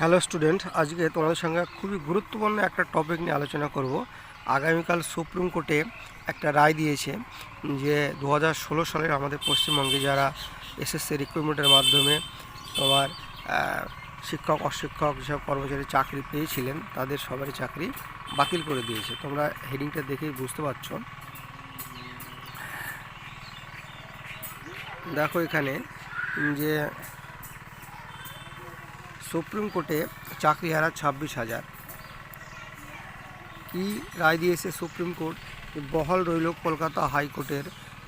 Hello student, আজকে তোমাদের সঙ্গে খুবই গুরুত্বপূর্ণ একটা টপিক নিয়ে আলোচনা করব। আগামীকাল সুপ্রিম কোর্টে একটা রায় দিয়েছে যে দু হাজার ষোলো সালের আমাদের পশ্চিমবঙ্গে যারা এসএসসি রিক্রুটমেন্টের মাধ্যমে তোমার শিক্ষক, অশিক্ষক যেসব কর্মচারী চাকরি পেয়েছিলেন, তাদের সবারই চাকরি বাতিল করে দিয়েছে। তোমরা হেডিংটা দেখেই বুঝতে পারছ। দেখো এখানে যে সুপ্রিম কোর্টে চাকরি হারা ছাব্বিশ হাজার। কি রায় দিয়েছে সুপ্রিম কোর্ট? বহাল রইল কলকাতা হাইকোর্টের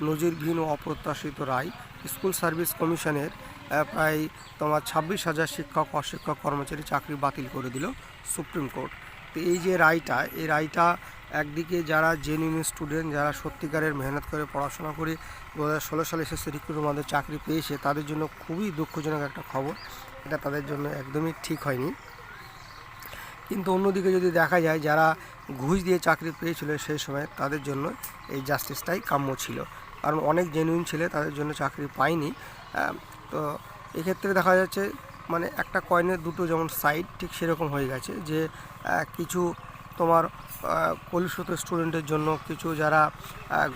নজিরবিহীন ও অপ্রত্যাশিত রায়। স্কুল সার্ভিস কমিশনের প্রায় তোমার ছাব্বিশ হাজার শিক্ষক অশিক্ষক কর্মচারী চাকরি বাতিল করে দিল সুপ্রিম কোর্ট। তো এই যে রায়টা, এই রায়টা একদিকে যারা জেনুইন স্টুডেন্ট যারা সত্যিকারের মেহনত করে পড়াশোনা করে দু হাজার ষোলো সালে এসএসসি রিক্রুটের মধ্যে চাকরি পেয়েছে, তাদের জন্য খুবই দুঃখজনক একটা খবর। এটা তাদের জন্য একদমই ঠিক হয়নি। কিন্তু অন্যদিকে যদি দেখা যায়, যারা ঘুষ দিয়ে চাকরি পেয়েছিল সেই সময় তাদের জন্য এই জাস্টিসটাই কাম্য ছিল। কারণ অনেক জেনুইন ছেলে তাদের জন্য চাকরি পায়নি। তো এক্ষেত্রে দেখা যাচ্ছে মানে একটা কয়েনের দুটো যেমন সাইড ঠিক সেরকম হয়ে গেছে যে কিছু তোমার কলুষিত স্টুডেন্টের জন্য কিছু যারা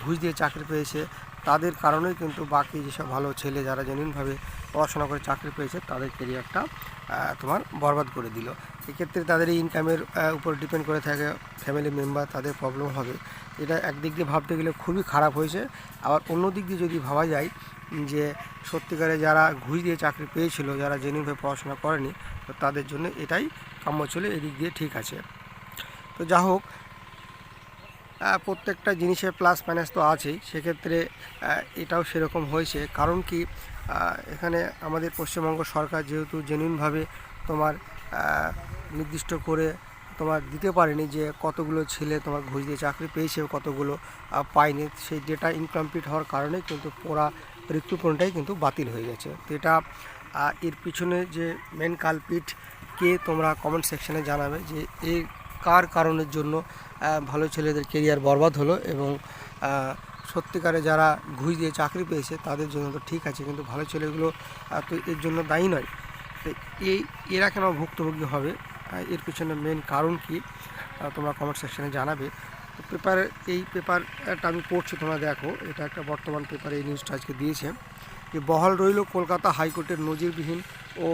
ঘুষ দিয়ে চাকরি পেয়েছে, তাদের কারণেই কিন্তু বাকি যেসব ভালো ছেলে যারা জেনুইনভাবে পড়াশোনা করে চাকরি পেয়েছে, তাদের কেরিয়ারটা তোমার বরবাদ করে দিল। এক্ষেত্রে তাদের ইনকামের উপর ডিপেন্ড করে থাকে ফ্যামিলি মেম্বার তাদের প্রবলেম হবে। এটা একদিক দিয়ে ভাবতে গেলে খুবই খারাপ হয়েছে। আবার অন্য দিক দিয়ে যদি ভাবা যায় যে সত্যিকারে যারা ঘুষ দিয়ে চাকরি পেয়েছিল, যারা জেনুইনভাবে পড়াশোনা করেনি, তো তাদের জন্য এটাই কাম্য ছিল এদিক দিয়ে ঠিক আছে। তো যা হোক প্রত্যেকটা জিনিসের প্লাস মাইনাস তো আছেই। সেক্ষেত্রে এটাও সেরকম হয়েছে। কারণ কি এখানে আমাদের পশ্চিমবঙ্গ সরকার যেহেতু জেনুইনভাবে তোমার নির্দিষ্ট করে তোমার দিতে পারেনি যে কতগুলো ছেলে তোমার ঘুষ দিয়ে চাকরি পেয়েছে কতগুলো পায়নি, সেই ডেটা ইনকমপ্লিট হওয়ার কারণে কিন্তু পুরা রিক্রুটমেন্টটাই কিন্তু বাতিল হয়ে গেছে। তো এটা এর পিছনে যে মেন কালপিট কে তোমরা কমেন্ট সেকশনে জানাবে যে এই কার কারণের জন্য ভালো ছেলেদের কেরিয়ার বরবাদ হলো এবং সত্যিকারে যারা ঘুষ দিয়ে চাকরি পেয়েছে, তাদের জন্য তো ঠিক আছে, কিন্তু ভালো ছেলেগুলো তো এর জন্য দায়ী নয়। তো এই, এরা কেন ভুক্তভোগী হবে? এর পিছনে মেন কারণ কি? তোমরা কমেন্ট সেকশনে জানাবে। তো পেপার এই পেপারটা আমি পড়ছি, তোমরা দেখো, এটা একটা বর্তমান পেপারে এই নিউজটা আজকে দিয়েছে। যে বহাল রইল কলকাতা হাইকোর্টের নজিরবিহীন ও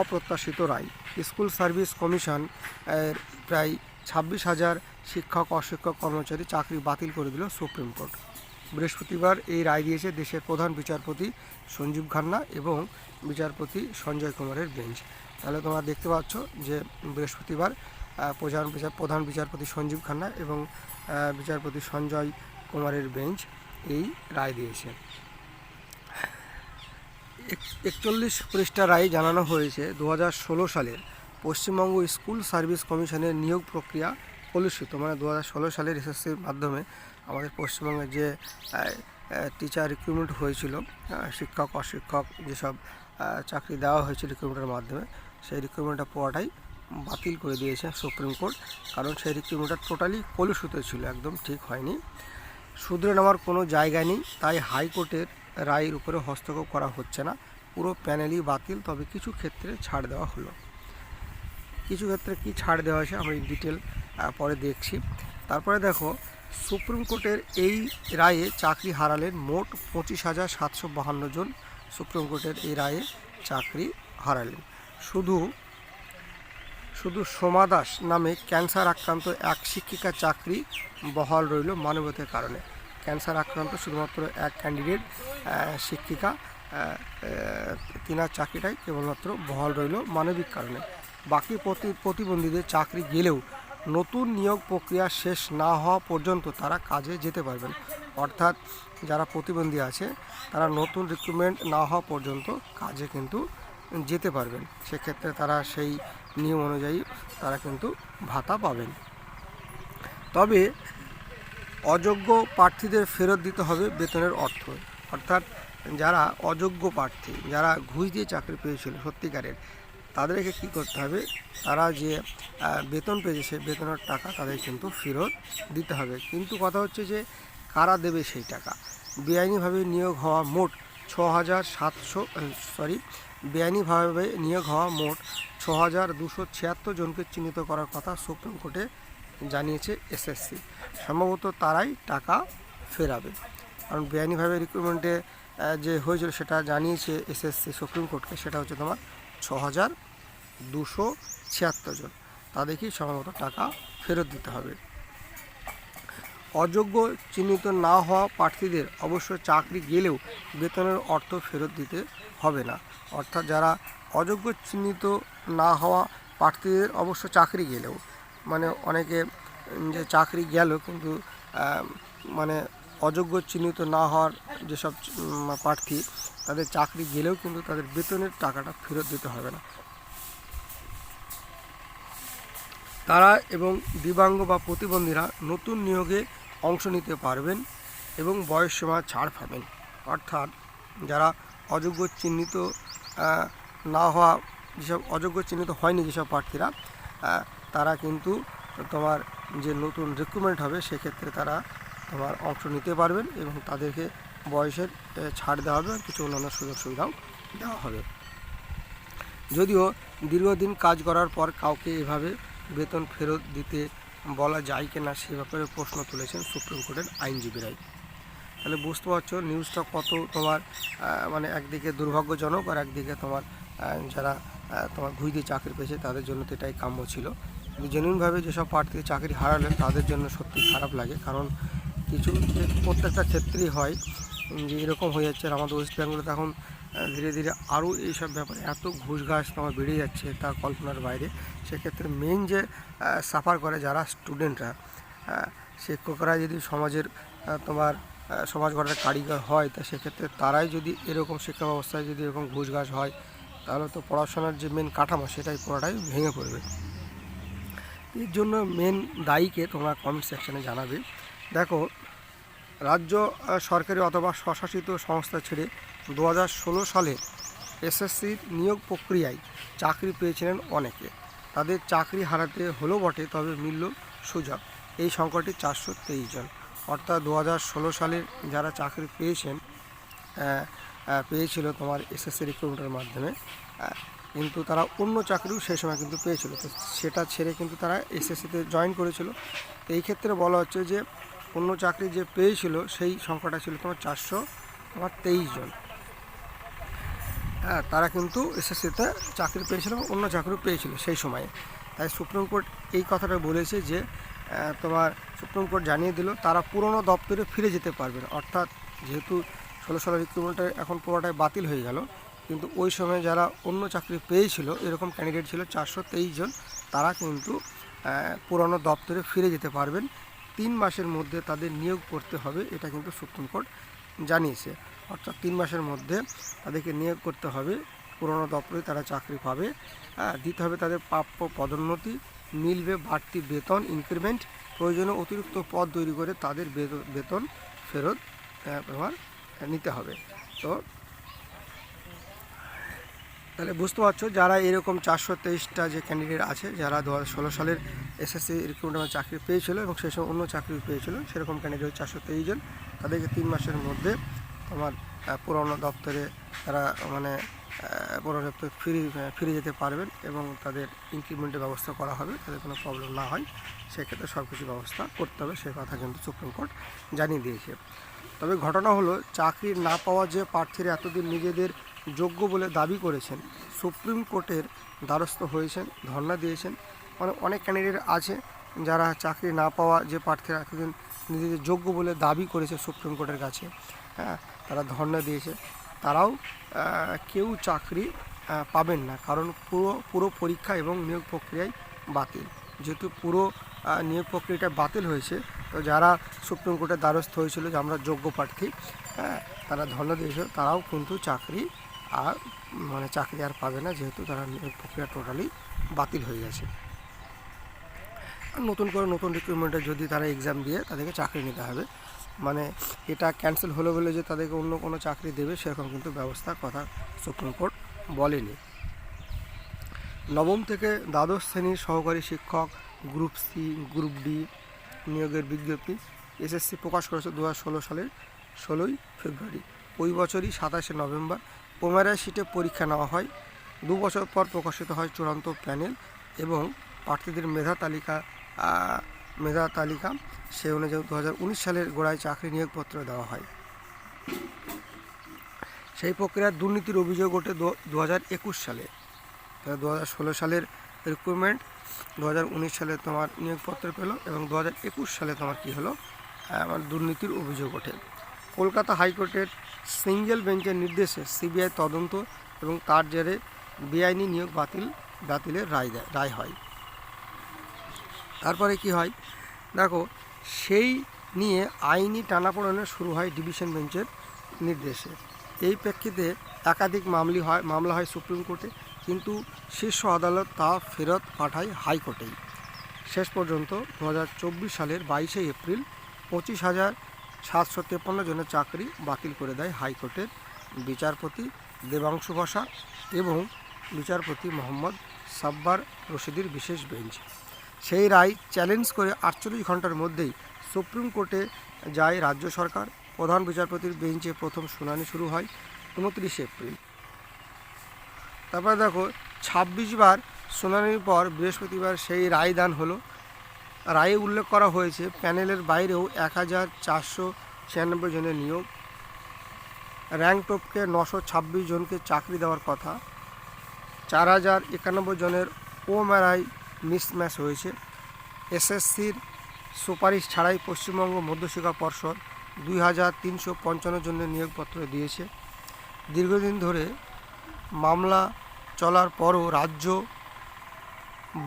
অপ্রত্যাশিত রায়। স্কুল সার্ভিস কমিশন প্রায় ছাব্বিশ হাজার শিক্ষক, অশিক্ষক কর্মচারী চাকরি বাতিল করে দিল সুপ্রিম কোর্ট। বৃহস্পতিবার এই রায় দিয়েছে দেশের প্রধান বিচারপতি সঞ্জীব খান্না এবং বিচারপতি সঞ্জয় কুমারের বেঞ্চ। তাহলে তোমরা দেখতে পাচ্ছ যে বৃহস্পতিবার প্রধান বিচার, প্রধান বিচারপতি সঞ্জীব খান্না এবং বিচারপতি সঞ্জয় কুমারের বেঞ্চ এই রায় দিয়েছে। এক- একচল্লিশ পৃষ্ঠা রায় জানানো হয়েছে দু সালের। পশ্চিমবঙ্গ স্কুল সার্ভিস কমিশনের নিয়োগ প্রক্রিয়া কলুষিত মানে দু সালের এসএসসির মাধ্যমে আমাদের পশ্চিমবঙ্গে যে টিচার রিক্রুটমেন্ট হয়েছিল শিক্ষক, অশিক্ষক যেসব চাকরি দেওয়া হয়েছিল রিক্রুটমেন্টের মাধ্যমে, সেই রিক্রুটমেন্টটা পুরোটাই বাতিল করে দিয়েছে সুপ্রিম কোর্ট। কারণ সেই রিক্রুটমেন্টটা টোটালি কলুষিত ছিল, একদম ঠিক হয়নি। শুধরে নেওয়ার কোনো জায়গা নেই, তাই হাইকোর্টের রায়ের উপরে হস্তক্ষেপ করা হচ্ছে না। পুরো প্যানেলই বাতিল, তবে কিছু ক্ষেত্রে ছাড় দেওয়া হলো। কিছু ক্ষেত্রে কি ছাড় দেওয়া হয়েছে আমরা ডিটেল পরে দেখছি। তারপরে দেখো সুপ্রিম কোর্টের এই রায়ে চাকরি হারালেন মোট পঁচিশ হাজার সাতশো বাহান্ন জন। সুপ্রিম কোর্টের এই রায়ে চাকরি হারালেন। শুধু শুধু সোমা দাস নামে ক্যান্সার আক্রান্ত এক শিক্ষিকার চাকরি বহাল রইল মানবতার কারণে। ক্যান্সার আক্রান্ত শুধুমাত্র এক ক্যান্ডিডেট শিক্ষিকা তিনার চাকরিটাই কেবলমাত্র বহাল রইল মানবিক কারণে। বাকি প্রতি, প্রতিবন্ধীদের চাকরি গেলেও নতুন নিয়োগ প্রক্রিয়া শেষ না হওয়া পর্যন্ত তারা কাজে যেতে পারবেন। অর্থাৎ যারা প্রতিবন্ধী আছে, তারা নতুন রিক্রুটমেন্ট না হওয়া পর্যন্ত কাজে কিন্তু যেতে পারবেন। সেক্ষেত্রে তারা সেই নিয়ম অনুযায়ী তারা কিন্তু ভাতা পাবেন। তবে অযোগ্য প্রার্থীদের ফেরত দিতে হবে বেতনের অর্থ। অর্থাৎ যারা অযোগ্য প্রার্থী, যারা ঘুষ দিয়ে চাকরি পেয়েছিল সত্যিকারের তাদেরকে কী করতে হবে? তারা যে বেতন পেয়েছে সেই বেতনের টাকা তাদের কিন্তু ফেরত দিতে হবে। কিন্তু কথা হচ্ছে যে, কারা দেবে সেই টাকা? বেআইনিভাবে নিয়োগ হওয়া মোট ছ হাজার সাতশো সরি, বেআইনিভাবে নিয়োগ হওয়া মোট ছ হাজার দুশো ছিয়াত্তর জনকে চিহ্নিত করার কথা সুপ্রিম কোর্টে জানিয়েছে এসএসসি। সম্ভবত তারাই টাকা ফেরাবে। কারণ বেআইনিভাবে রিক্রুটমেন্টে যে হয়েছিল সেটা জানিয়েছে এসএসসি সুপ্রিম কোর্টকে, সেটা হচ্ছে তোমার ছ হাজার দুশো ছিয়াত্তর জন। তাদেরকেই সম্ভবত টাকা ফেরত দিতে হবে। অযোগ্য চিহ্নিত না হওয়া প্রার্থীদের অবশ্য চাকরি গেলেও বেতনের অর্থ ফেরত দিতে হবে না। অর্থাৎ যারা অযোগ্য চিহ্নিত না হওয়া প্রার্থীদের অবশ্য চাকরি গেলেও মানে অনেকে যে চাকরি গেল কিন্তু মানে অযোগ্য চিহ্নিত না হওয়ার যেসব প্রার্থী, তাদের চাকরি গেলেও কিন্তু তাদের বেতনের টাকাটা ফেরত দিতে হবে না। তারা এবং দিব্যাঙ্গ বা প্রতিবন্ধীরা নতুন নিয়োগে অংশ নিতে পারবেন এবং বয়সসীমা ছাড় পাবেন। অর্থাৎ যারা অযোগ্য চিহ্নিত না হওয়া, যেসব অযোগ্য চিহ্নিত হয়নি যেসব প্রার্থীরা তারা কিন্তু তোমার যে নতুন রিক্রুটমেন্ট হবে, সেক্ষেত্রে তারা তোমার অংশ নিতে পারবেন এবং তাদেরকে বয়সের ছাড় দেওয়া হবে কিছু অন্যান্য সুযোগ সুবিধাও দেওয়া হবে। যদিও দীর্ঘদিন কাজ করার পর কাউকে এভাবে বেতন ফেরত দিতে বলা যায় কিনা সে ব্যাপারে প্রশ্ন তুলেছেন সুপ্রিম কোর্টের আইনজীবীরাই। তাহলে বুঝতে পারছ নিউজটা কত তোমার মানে একদিকে দুর্ভাগ্যজনক আর একদিকে তোমার যারা তোমার দিয়ে চাকরি পেয়েছে তাদের জন্য তো এটাই কাম্য ছিল। জেনুইনভাবে যেসব প্রার্থী চাকরি হারালেন তাদের জন্য সত্যি খারাপ লাগে। কারণ কিছু প্রত্যেকটা ক্ষেত্রেই হয় যে এরকম হয়ে যাচ্ছে। আর আমাদের ওয়েস্ট বেঙ্গলে এখন ধীরে ধীরে আরও এইসব ব্যাপারে এত ঘুষ ঘাস তোমার বেড়ে যাচ্ছে তা কল্পনার বাইরে। সেক্ষেত্রে মেন যে সাফার করে যারা স্টুডেন্টরা শিক্ষকরা যদি সমাজের তোমার সমাজ গড়ার কারিগর হয়, তা সেক্ষেত্রে তারাই যদি এরকম শিক্ষা ব্যবস্থায় যদি এরকম ঘুষ ঘাস হয়, তাহলে তো পড়াশোনার যে মেন কাঠামো সেটাই পুরোটাই ভেঙে পড়বে। এর জন্য মেন দায়ীকে তোমরা কমেন্ট সেকশনে জানাবে। দেখো, রাজ্য সরকারি অথবা স্বশাসিত সংস্থা ছেড়ে দু হাজার ষোলো সালে এসএসসির নিয়োগ প্রক্রিয়ায় চাকরি পেয়েছিলেন অনেকে। তাদের চাকরি হারাতে হলো বটে, তবে মিলল সুযোগ। এই সংখ্যাটি চারশো তেইশ জন। অর্থাৎ দু সালের যারা চাকরি পেয়েছেন পেয়েছিল তোমার এসএসসি রিক্রুটমেন্টের মাধ্যমে কিন্তু তারা অন্য চাকরিও সেই সময় কিন্তু পেয়েছিল। তো সেটা ছেড়ে কিন্তু তারা এসএসসিতে জয়েন করেছিল। এই ক্ষেত্রে বলা হচ্ছে যে অন্য চাকরি যে পেয়েছিল, সেই সংখ্যাটা ছিল তোমার চারশো, তোমার তেইশ জন। হ্যাঁ তারা কিন্তু এসএসসিতে চাকরি পেয়েছিল অন্য চাকরিও পেয়েছিল সেই সময়ে। তাই সুপ্রিম কোর্ট এই কথাটা বলেছে যে তোমার সুপ্রিম কোর্ট জানিয়ে দিল, তারা পুরনো দপ্তরে ফিরে যেতে পারবেন অর্থাৎ যেহেতু ষোলো সালের রিক্রুটমেন্টটা এখন পুরোটাই বাতিল হয়ে গেল, কিন্তু ওই সময় যারা অন্য চাকরি পেয়েছিল, এরকম ক্যান্ডিডেট ছিল চারশো তেইশ জন, তারা কিন্তু পুরনো দপ্তরে ফিরে যেতে পারবেন। তিন মাসের মধ্যে তাদের নিয়োগ করতে হবে এটা কিন্তু সুপ্রিম কোর্ট জানিয়েছে। অর্থাৎ তিন মাসের মধ্যে তাদেরকে নিয়োগ করতে হবে পুরনো দপ্তরে তারা চাকরি পাবে হ্যাঁ, দিতে হবে তাদের প্রাপ্য পদোন্নতি মিলবে বাড়তি বেতন ইনক্রিমেন্ট প্রয়োজনে অতিরিক্ত পদ তৈরি করে তাদের বেতন ফেরত ব্যবহার নিতে হবে। তো তাহলে বুঝতে পারছ, যারা এরকম চারশো তেইশটা যে ক্যান্ডিডেট আছে, যারা দু ষোলো সালের এসএসসি রিক্রুটমেন্ট চাকরি পেয়েছিল এবং সেই সময় অন্য চাকরি পেয়েছিল, সেরকম ক্যান্ডিডেট চারশো তেইশ জন। তাদেরকে তিন মাসের মধ্যে তোমার পুরনো দপ্তরে তারা মানে পুরনো দপ্তরে ফিরে ফিরে যেতে পারবেন এবং তাদের ইনক্রিমেন্টের ব্যবস্থা করা হবে, তাদের কোনো প্রবলেম না হয়। সেক্ষেত্রে সব কিছু ব্যবস্থা করতে হবে, সে কথা কিন্তু সুপ্রিম কোর্ট জানিয়ে দিয়েছে। তবে ঘটনা হলো, চাকরি না পাওয়া যে প্রার্থীরা এতদিন নিজেদের যোগ্য বলে দাবি করেছেন। সুপ্রিম কোর্টের দ্বারস্থ হয়েছেন, ধর্ণা দিয়েছেন। মানে অনেক ক্যান্ডিডেট আছে যারা চাকরি না পাওয়া যে প্রার্থীরা এতদিন নিজেদের যোগ্য বলে দাবি করেছে সুপ্রিম কোর্টের কাছে হ্যাঁ তারা ধর্ণা দিয়েছে। তারাও কেউ চাকরি পাবেন না কারণ পুরো পুরো পরীক্ষা এবং নিয়োগ প্রক্রিয়ায় বাতিল। যেহেতু পুরো নিয়োগ প্রক্রিয়াটা বাতিল হয়েছে, তো যারা সুপ্রিম কোর্টের দ্বারস্থ হয়েছিল যে আমরা যোগ্য প্রার্থী হ্যাঁ তারা ধর্ণা দিয়েছিল, তারাও কিন্তু চাকরি আর মানে চাকরি আর পাবে না, যেহেতু তারা প্রক্রিয়া টোটালি বাতিল হয়ে গেছে। নতুন করে নতুন রিক্রুটমেন্টে যদি তারা এক্সাম দিয়ে, তাদেরকে চাকরি নিতে হবে। মানে এটা ক্যান্সেল হলো বলে যে তাদেরকে অন্য কোনো চাকরি দেবে, সেরকম কিন্তু ব্যবস্থা কথা সুপ্রিম কোর্ট বলেনি। নবম থেকে দ্বাদশ শ্রেণির সহকারী শিক্ষক গ্রুপ সি গ্রুপ ডি নিয়োগের বিজ্ঞপ্তি এসএসসি প্রকাশ করেছে দু হাজার ষোলো সালের ষোলোই ফেব্রুয়ারি। ওই বছরই সাতাশে নভেম্বর পুনরায় সিটে পরীক্ষা নেওয়া হয়। দু বছর পর প্রকাশিত হয় চূড়ান্ত প্যানেল এবং প্রার্থীদের মেধা তালিকা মেধা তালিকা। সে অনুযায়ী দু হাজার উনিশ সালের গোড়ায় চাকরি নিয়োগপত্র দেওয়া হয়। সেই প্রক্রিয়ার দুর্নীতির অভিযোগ ওঠে দু হাজার একুশ সালে। দু হাজার ষোলো সালের রিক্রুটমেন্ট দু হাজার উনিশ সালে তোমার নিয়োগপত্র পেল এবং দু হাজার একুশ সালে তোমার কী হলো? আমার দুর্নীতির অভিযোগ ওঠে। কলকাতা হাইকোর্টের সিঙ্গেল বেঞ্চের নির্দেশে সিবিআই তদন্ত এবং তার জেরে বেআইনি নিয়োগ বাতিল, বাতিলের রায় দেয়, রায় হয়। তারপরে কি হয়? দেখো, সেই নিয়ে আইনি টানাপোড়েনে শুরু হয় ডিভিশন বেঞ্চের নির্দেশে। এই প্রেক্ষিতে একাধিক মামলি হয়, মামলা হয় সুপ্রিম কোর্টে, কিন্তু শীর্ষ আদালত তা ফেরত পাঠায় হাইকোর্টেই। শেষ পর্যন্ত দু হাজার চব্বিশ সালের বাইশে এপ্রিল পঁচিশ হাজার সাতশো তেপ্পান্ন জনের চাকরি বাতিল করে দেয় হাইকোর্টের বিচারপতি দেবাংশু বসা এবং বিচারপতি মোহাম্মদ সাব্বার রশিদির বিশেষ বেঞ্চ। সেই রায় চ্যালেঞ্জ করে আটচল্লিশ ঘণ্টার মধ্যেই সুপ্রিম কোর্টে যায় রাজ্য সরকার। প্রধান বিচারপতির বেঞ্চে প্রথম শুনানি শুরু হয় উনত্রিশে এপ্রিল। তারপরে দেখো, ছাব্বিশ বার শুনানির পর বৃহস্পতিবার সেই রায় দান হলো। রায়ে উল্লেখ করা হয়েছে, প্যানেলের বাইরেও এক হাজার চারশো ছিয়ানব্বই জনের নিয়োগ। র্যাঙ্ক টপকে নশো ছাব্বিশ জনকে চাকরি দেওয়ার কথা। চার হাজার একানব্বই জনের ও মেরাই মিসম্যাচ হয়েছে। এসএসসির সুপারিশ ছাড়াই পশ্চিমবঙ্গ মধ্যশিক্ষা পর্ষদ দুই হাজার তিনশো পঞ্চান্ন জনের নিয়োগপত্র দিয়েছে। দীর্ঘদিন ধরে মামলা চলার পরও রাজ্য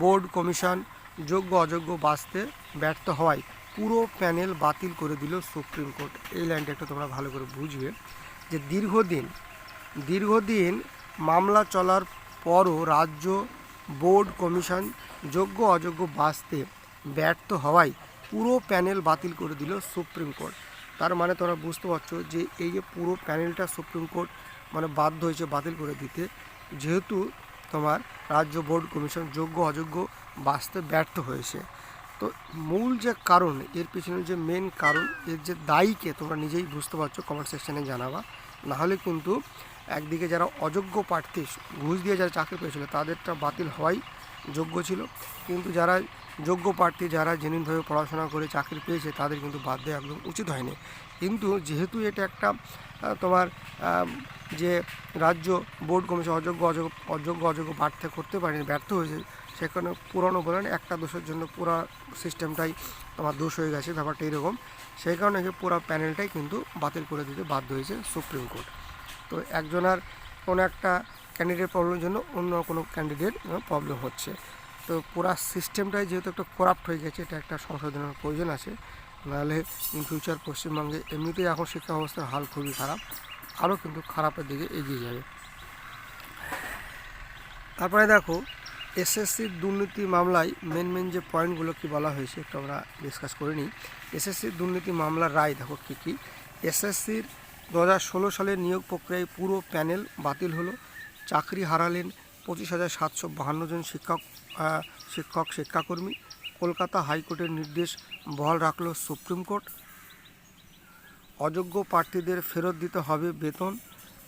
বোর্ড কমিশন যোগ্য অযোগ্য বাঁচতে ব্যর্থ হওয়ায় পুরো প্যানেল বাতিল করে দিল সুপ্রিম কোর্ট। এই লাইনটা একটু তোমরা ভালো করে বুঝবে যে দীর্ঘদিন দীর্ঘদিন মামলা চলার পরও রাজ্য বোর্ড কমিশন যোগ্য অযোগ্য বাঁচতে ব্যর্থ হওয়ায় পুরো প্যানেল বাতিল করে দিল সুপ্রিম কোর্ট। তার মানে তোমরা বুঝতে পারছ যে এই যে পুরো প্যানেলটা সুপ্রিম কোর্ট মানে বাধ্য হয়েছে বাতিল করে দিতে। যেহেতু তোমার রাজ্য বোর্ড কমিশন যোগ্য অযোগ্য বাঁচতে ব্যর্থ হয়েছে। তো মূল যে কারণ, এর পিছনে যে মেন কারণ, এর যে দায়ীকে তোমরা নিজেই বুঝতে পারছ কমেন্ট সেকশানে জানাবা। নাহলে কিন্তু একদিকে যারা অযোগ্য প্রার্থী, ঘুষ দিয়ে যারা চাকরি পেয়েছিল, তাদেরটা বাতিল হওয়াই যোগ্য ছিল। কিন্তু যারা যোগ্য প্রার্থী, যারা জেনুইনভাবে পড়াশোনা করে চাকরি পেয়েছে, তাদের কিন্তু বাদ দেওয়া একদম উচিত হয়নি। কিন্তু যেহেতু এটা একটা তোমার যে রাজ্য বোর্ড কমিশন অযোগ্য অযোগ্য অযোগ্য অযোগ্য প্রার্থী করতে পারেনি, ব্যর্থ হয়েছে, সেখানে পুরনো বলেন, একটা দোষের জন্য পুরো সিস্টেমটাই তোমার দোষ হয়ে গেছে, ব্যাপারটা এরকম। সেই কারণে পুরো প্যানেলটাই কিন্তু বাতিল করে দিতে বাধ্য হয়েছে সুপ্রিম কোর্ট। তো একজনের কোনো একটা ক্যান্ডিডেট প্রবলেমের জন্য অন্য কোনো ক্যান্ডিডেট প্রবলেম হচ্ছে। তো পুরো সিস্টেমটাই যেহেতু একটা করাপ্ট হয়ে গেছে, এটা একটা সংশোধনের প্রয়োজন আছে। নাহলে ইন ফিউচার পশ্চিমবঙ্গে এমনিতেই এখন শিক্ষা ব্যবস্থার হাল খুবই খারাপ, আরও কিন্তু খারাপের দিকে এগিয়ে যাবে। তারপরে দেখো এসএসসির দুর্নীতি মামলায় মেন মেন যে পয়েন্টগুলো কি বলা হয়েছে, একটু আমরা ডিসকাস করে নিই। এসএসসির দুর্নীতি মামলার রায় দেখো কী কী। এসএসসির দু সালের নিয়োগ প্রক্রিয়ায় পুরো প্যানেল বাতিল হলো। চাকরি হারালেন পঁচিশ হাজার সাতশো বাহান্ন জন শিক্ষক শিক্ষক শিক্ষাকর্মী। কলকাতা হাইকোর্টের নির্দেশ বহাল রাখল সুপ্রিম কোর্ট। অযোগ্য প্রার্থীদের ফেরত দিতে হবে বেতন,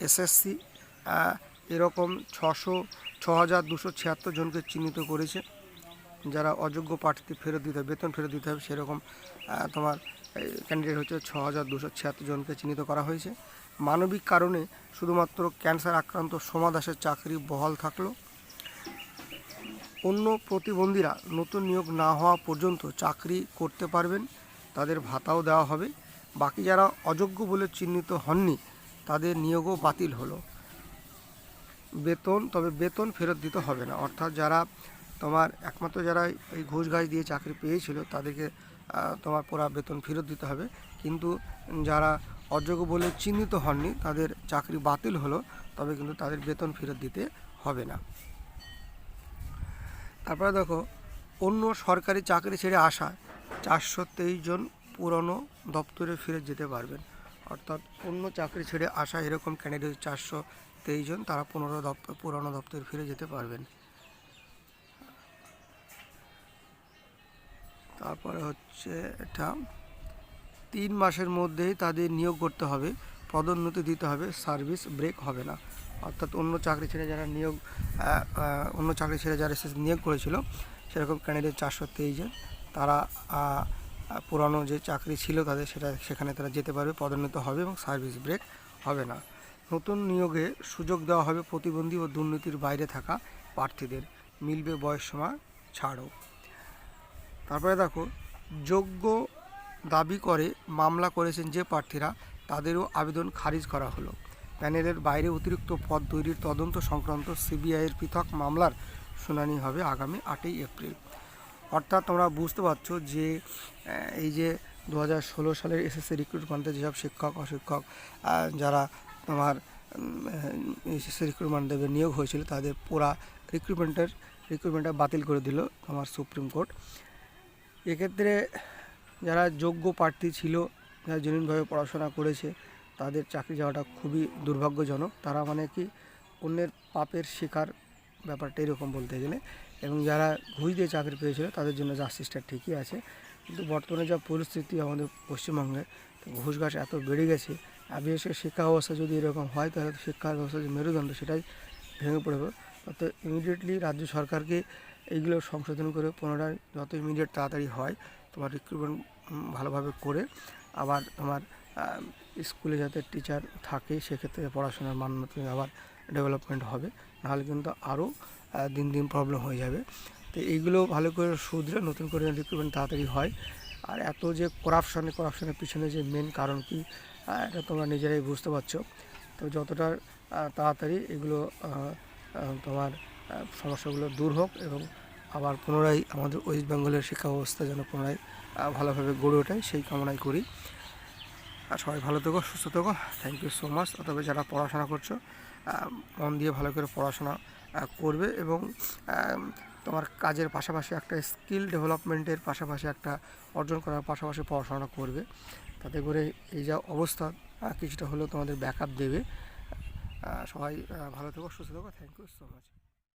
এসএসসি এরকম ছশো, ছ হাজার দুশো ছিয়াত্তর জনকে চিহ্নিত করেছে। যারা অযোগ্য প্রার্থী ফেরত দিতে হবে বেতন ফেরত দিতে হবে সেরকম তোমার ক্যান্ডিডেট হচ্ছে ছ হাজার দুশো ছিয়াত্তর জনকে চিহ্নিত করা হয়েছে। মানবিক কারণে শুধুমাত্র ক্যান্সার আক্রান্ত সোমা দাসের চাকরি বহাল থাকল। অন্য প্রতিবন্ধীরা নতুন নিয়োগ না হওয়া পর্যন্ত চাকরি করতে পারবেন, তাদের ভাতাও দেওয়া হবে। বাকি যারা অযোগ্য বলে চিহ্নিত হননি, তাদের নিয়োগও বাতিল হলো। বেতন, তবে বেতন ফেরত দিতে হবে না। অর্থাৎ যারা তোমার একমাত্র যারা এই ঘুষ ঘাস দিয়ে চাকরি পেয়েছিল, তাদেরকে তোমার পুরা বেতন ফেরত দিতে হবে। কিন্তু যারা অযোগ্য বলে চিহ্নিত হননি। তাদের চাকরি বাতিল হলো, তবে কিন্তু তাদের বেতন ফেরত দিতে হবে না। তারপরে দেখো, অন্য সরকারি চাকরি ছেড়ে আসা, চারশো তেইশ জন পুরনো দপ্তরে ফিরে যেতে পারবেন। অর্থাৎ অন্য চাকরি ছেড়ে আসা এরকম ক্যান্ডিডেট চারশো তেইশ জন, তারা পনেরো দপ্তর পুরনো দপ্তরে ফিরে যেতে পারবেন। তারপরে হচ্ছে এটা তিন মাসের মধ্যেই তাদের নিয়োগ করতে হবে, পদোন্নতি দিতে হবে, সার্ভিস ব্রেক হবে না। অর্থাৎ অন্য চাকরি ছেড়ে যারা নিয়োগ অন্য চাকরি ছেড়ে যারা এসএসসি নিয়োগ করেছিল, সেরকম ক্যান্ডিডেট চারশো তেইশ জন। তারা পুরানো যে চাকরি ছিল তাদের সেটা, সেখানে তারা যেতে পারবে, পদোন্নত হবে এবং সার্ভিস ব্রেক হবে না। নতুন নিয়োগে সুযোগ দেওয়া হবে প্রতিবন্ধী ও দুর্নীতির বাইরে থাকা প্রার্থীদের। মিলবে বয়সসীমা ছাড়ও তারপরে দেখো, যোগ্য দাবি করে, মামলা করেছেন যে প্রার্থীরা, তাদেরও আবেদন খারিজ করা হলো। প্যানেলের বাইরে অতিরিক্ত পদ তৈরির তদন্ত সংক্রান্ত সিবিআইয়ের পৃথক মামলার শুনানি হবে আগামী আটই এপ্রিল। অর্থাৎ তোমরা বুঝতে পারছ যে এই যে দু হাজার ষোলো সালের এসএসসি রিক্রুটমেন্টে যেসব শিক্ষক, অশিক্ষক যারা তোমার এসএসসি রিক্রুটমেন্ট দেবে নিয়োগ হয়েছিল, তাদের পুরা রিক্রুটমেন্টের রিক্রুটমেন্টটা বাতিল করে দিল আমার সুপ্রিম কোর্ট। এক্ষেত্রে যারা যোগ্য প্রার্থী ছিল, যারা জেনুইনভাবে পড়াশোনা করেছে, তাদের চাকরি যাওয়াটা খুবই দুর্ভাগ্যজনক। তারা মানে কি অন্যের পাপের শিকার, ব্যাপারটা এরকম বলতে গেলে। এবং যারা ঘুষ দিয়ে চাকরি পেয়েছিল, তাদের জন্য জাস্টিসটা ঠিকই আছে। কিন্তু বর্তমানে যা পরিস্থিতি আমাদের পশ্চিমবঙ্গে, তো ঘুষ ঘাস এত বেড়ে গেছে, আর বিশেষ করে শিক্ষা ব্যবস্থা যদি এরকম হয়, তাহলে তো শিক্ষা ব্যবস্থার যে মেরুদণ্ড, সেটাই ভেঙে পড়বে। অর্থাৎ ইমিডিয়েটলি রাজ্য সরকারকে এইগুলো সংশোধন করে পুনরায় যত ইমিডিয়েট তাড়াতাড়ি হয় তোমার রিক্রুটমেন্ট ভালোভাবে করে আবার তোমার স্কুলে যাতে টিচার থাকে সেক্ষেত্রে পড়াশোনার মান নতুন আবার ডেভেলপমেন্ট হবে। নাহলে কিন্তু আরও দিন দিন প্রবলেম হয়ে যাবে। তো এইগুলো ভালো করে শুধরে নতুন করে রিক্রুটমেন্ট তাড়াতাড়ি হয়। আর এত যে করাপশনে করাপশনের পিছনে যে মেন কারণ কি এটা তোমরা নিজেরাই বুঝতে পারছ। তো যতটা তাড়াতাড়ি এগুলো তোমার সমস্যাগুলো দূর হোক এবং আবার পুনরায় আমাদের ওয়েস্ট বেঙ্গলের শিক্ষা ব্যবস্থা যেন পুনরায় ভালোভাবে গড়ে ওঠে, সেই কামনাই করি। আর সবাই ভালো থেকো, সুস্থ থেকো। থ্যাংক ইউ সো মাচ তবে যারা পড়াশোনা করছ মন দিয়ে ভালো করে পড়াশোনা করবে এবং তোমার কাজের পাশাপাশি একটা স্কিল ডেভেলপমেন্টের পাশাপাশি একটা অর্জন করার পাশাপাশি পড়াশোনা করবে। তাতে করে এই যা অবস্থা কিছুটা হলেও তোমাদের ব্যাকআপ দেবে। সবাই ভালো থেকো, সুস্থ থেকো। Thank you so much